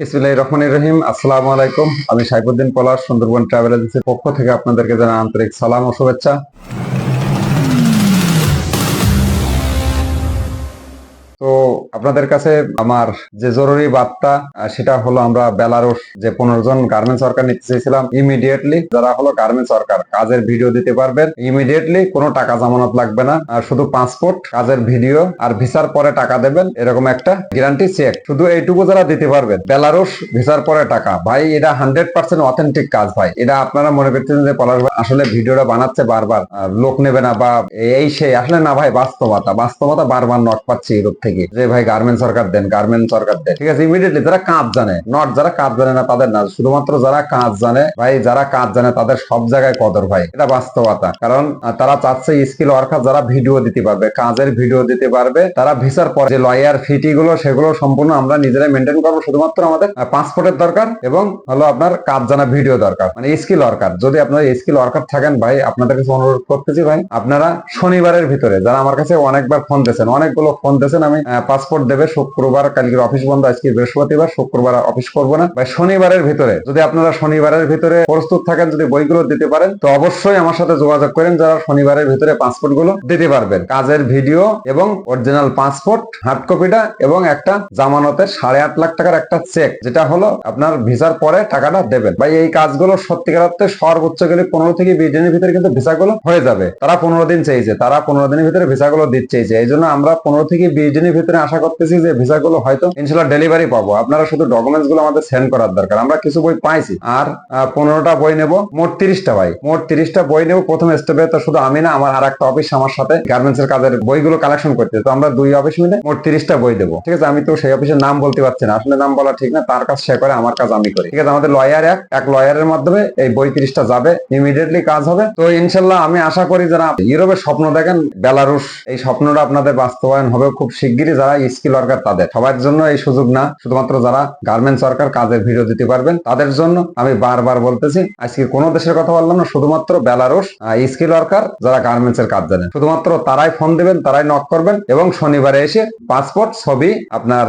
বিসমিল্লাহ রহমান রহিম। আসসালামু আলাইকুম। আমি সাইফুদ্দিন পলাশ, সুন্দরবন ট্রাভেল এজেন্সির পক্ষ থেকে আপনাদেরকে জানাই আন্তরিক সালাম ও শুভেচ্ছা। তো আপনাদের কাছে আমার যে জরুরি বার্তা সেটা হলো আমরা বেলারুশ যে পনেরো জন গার্মেন্টস ওয়ার্কার নিতে চেয়েছিলাম ইমিডিয়েটলি যারা হলো গার্মেন্টস ওয়ার্কার কাজের ভিডিও দিতে পারবেন ইমিডিয়েটলি কোনো টাকা জামানত লাগবে না। আর শুধু পাসপোর্ট কাজের ভিডিও আর ভিসার পরে টাকা দেবেন, এরকম একটা গ্যারান্টি চেক শুধু এইটুকু যারা দিতে পারবেন, বেলারুশ ভিসার পরে টাকা। ভাই, এটা হান্ড্রেড পার্সেন্ট অথেন্টিক কাজ ভাই। এটা আপনারা মনে করছেন যে পলাশ ভাই আসলে ভিডিওটা বানাচ্ছে বারবার লোক নেবে না বা এই সেই। আসলে না ভাই, বাস্তবতা বাস্তবতা বারবার নট পাচ্ছি ইউরোপ থেকে যে, ভাই গার্মেন্ট সরকার দেন গার্মেন্ট সরকার দেন। ঠিক আছে ইমিডিয়েটলি যারা কাজ জানে নট যারা কাজ জানে না, তাদের না, শুধুমাত্র যারা কাজ জানে, ভাই, যারা কাজ জানে, তাদের সব জায়গায় কদর, ভাই। এটা বাস্তবতা। কারণ তারা চাচ্ছে স্কিল ওয়ার্কার যারা ভিডিও দিতে পারবে, কাজের ভিডিও দিতে পারবে, তারা ভিসার পর যে লয়ার ফিটি গুলো সেগুলো সম্পূর্ণ আমরা নিজেরাই মেনটেন করব, শুধুমাত্র আমাদের পাসপোর্টের দরকার এবং হলো আপনার কাজ জানা ভিডিও দরকার। মানে স্কিল ওয়ার্কার যদি আপনার স্কিল ওয়ার্কার থাকেন, ভাই, আপনাদের কাছে অনুরোধ করতেছি, ভাই, আপনারা শনিবারের ভিতরে, যারা আমার কাছে অনেকবার ফোন দিয়েছেন, অনেকগুলো ফোন দিয়েছেন, আমি পাসপোর্ট দেবে, শুক্রবার কালকে অফিস বন্ধ, আজকে বৃহস্পতিবার, শুক্রবার অফিস করব না। ভাই, শনিবারের ভিতরে, যদি আপনারা শনিবারের ভিতরে প্রস্তুত থাকেন, যদি বইগুলো দিতে পারেন, তো অবশ্যই আমার সাথে যোগাযোগ করেন, যারা শনিবারের ভিতরে পাসপোর্টগুলো দিতে পারবেন। কাজের ভিডিও এবং অরিজিনাল পাসপোর্ট হার্ড কপিটা এবং একটা জামানতের সাড়ে আট লাখ টাকার একটা চেক যেটা হলো আপনার ভিসার পরে টাকাটা দেবেন। ভাই, এই কাজগুলো সত্যিকার অর্থে সর্বোচ্চ গেলে পনেরো থেকে বিশ দিনের ভিতরে কিন্তু ভিসাগুলো হয়ে যাবে। তারা পনেরো দিন চেয়েছে তারা পনেরো দিনের ভিতরে ভিসাগুলো দিচ্ছে। এই জন্য আমরা পনেরো থেকে বিশ দিনের ভিতরে আশা করতেছি যে ভিসাগুলো হয়তো ইনশাল্লাহ ডেলিভারি পাবো। আপনারা শুধু ডকুমেন্টসগুলো আমাদের সেন্ড করার দরকার। আমরা কিছু বই পাইছি। আর পনেরোটা বই নেব। মোট তিরিশটা ভাই। মোট তিরিশটা বই নেব। প্রথম স্টেপে তো শুধু আমি না, আমার আর একটা অফিস আমার সাথে গার্মেন্টস এর কাজের বইগুলো কালেকশন করতে তো আমরা দুই অফিস মিলে মোট তিরিশটা বই দেবো। ঠিক আছে? আমি তো সেই অফিসের নাম বলতে পারছি না। আসলে নাম বলা ঠিক না। তার কাজ সে করে, আমার কাজ আমি করি। ঠিক আছে? আমাদের লয়ার এক। এক লয়ারের মাধ্যমে এই বই তিরিশটা যাবে। ইমিডিয়েটলি কাজ হবে। তো ইনশাল্লাহ আমি আশা করি যারা ইউরোপের স্বপ্ন দেখেন, বেলারুশ, এই স্বপ্নটা আপনাদের বাস্তবায়ন হবে খুব শিগগিরই যারা স্কিল ওয়ার্কার তাদের সবার জন্য এই সুযোগ না। শুধুমাত্র যারা গার্মেন্টস ওয়ার্কার কাজের ভিডিও দিতে পারবেন, তাদের জন্য আমি বারবার বলতেছি, আজকে কোনো দেশের কথা বললাম না, শুধুমাত্র বেলারুশ স্কিল ওয়ার্কার যারা গার্মেন্টস এর কাজ জানেন। শুধুমাত্র তারাই ফোন দিবেন, তারাই নক করবেন এবং শনিবারে এসে পাসপোর্ট ছবি, আপনার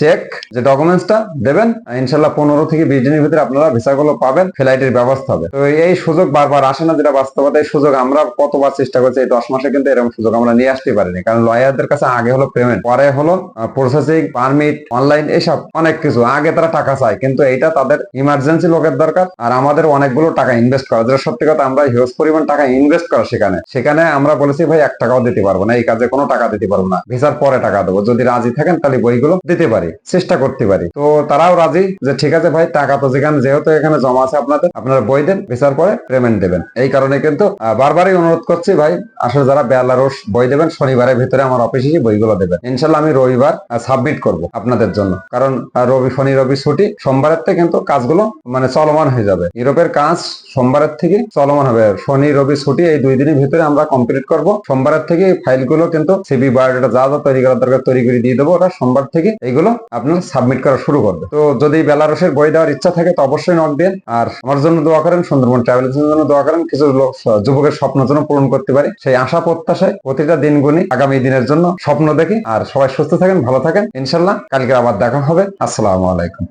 চেক যে ডকুমেন্টসটা দেবেন ইনশাল্লাহ পনেরো থেকে বিশ দিনের ভিতরে আপনারা ভিসাগুলো পাবেন ফ্লাইটের ব্যবস্থা হবে। তো এই সুযোগ বারবার আসে না, যেটা বাস্তবতা, এই সুযোগ আমরা কতবার চেষ্টা করছি, এই দশ মাসে কিন্তু এরকম সুযোগ আমরা নিয়ে আসতে পারিনি, কারণ লয়ারদের কাছে আগে হলো পেমেন্ট পরে হলো প্রসেসিং পারমিট অনলাইন এসব অনেক কিছু। আগে তারা টাকা চায়, কিন্তু এইটা তাদের ইমার্জেন্সি লোকের দরকার, আর আমাদের অনেকগুলো টাকা ইনভেস্ট করা। যেটা সত্যি কথা, আমরা হিউজ পরিমাণ টাকা ইনভেস্ট করা সেখানে। সেখানে আমরা বলেছি, ভাই, এক টাকাও দিতে পারব না, এই কাজে কোনো টাকা দিতে পারব না। ভিসার পরে টাকা দেবো। যদি রাজি থাকেন, তাহলে বইগুলো দিতে পারি, চেষ্টা করতে পারি। তো তারাও রাজি যে, ঠিক আছে ভাই, টাকা তো যেখানে, যেহেতু এখানে জমা আছে আপনাদের, আপনারা বই দেন, ভিসার পরে পেমেন্ট দেবেন। এই কারণে কিন্তু বারবারই অনুরোধ করছি ভাই, আসলে যারা বেলারুশ বই দেবেন, শনিবারের ভিতরে আমার অফিসে বইগুলো দেবেন। ইনশাল্লাহ আমি রবিবার সাবমিট করব আপনাদের জন্য। কারণ রবি শনি, রবি ছুটি, সোমবারের থেকে কিন্তু কাজগুলো মানে চলমান হয়ে যাবে। ইউরোপের কাজ সোমবারের থেকে চলমান হবে। শনি, রবি ছুটি, এই দুই দিনের ভিতরে আমরা কমপ্লিট করব। সোমবারের থেকে ফাইলগুলো কিন্তু সিবি বায়োডাটা যা যা তৈরি করার দরকার তৈরি করে দিয়ে দেবো। ওটা সোমবার থেকে এইগুলো আপনার সাবমিট করা শুরু করবে। তো যদি বেলারসের বই দেওয়ার ইচ্ছা থাকে, তো অবশ্যই নক দিন। আর আমার জন্য দোয়া করেন, সুন্দরবন ট্রাভেল এর জন্য দোয়া করেন। কিছু লোক যুবকের স্বপ্ন যেন পূরণ করতে পারি। সেই আশা প্রত্যাশায় প্রতিটা দিন গুনি আগামী দিনের জন্য স্বপ্ন দেখি। আর সবাই সুস্থ থাকেন ভালো থাকেন। ইনশাল্লাহ কালকে আবার দেখা হবে। আসসালামু আলাইকুম।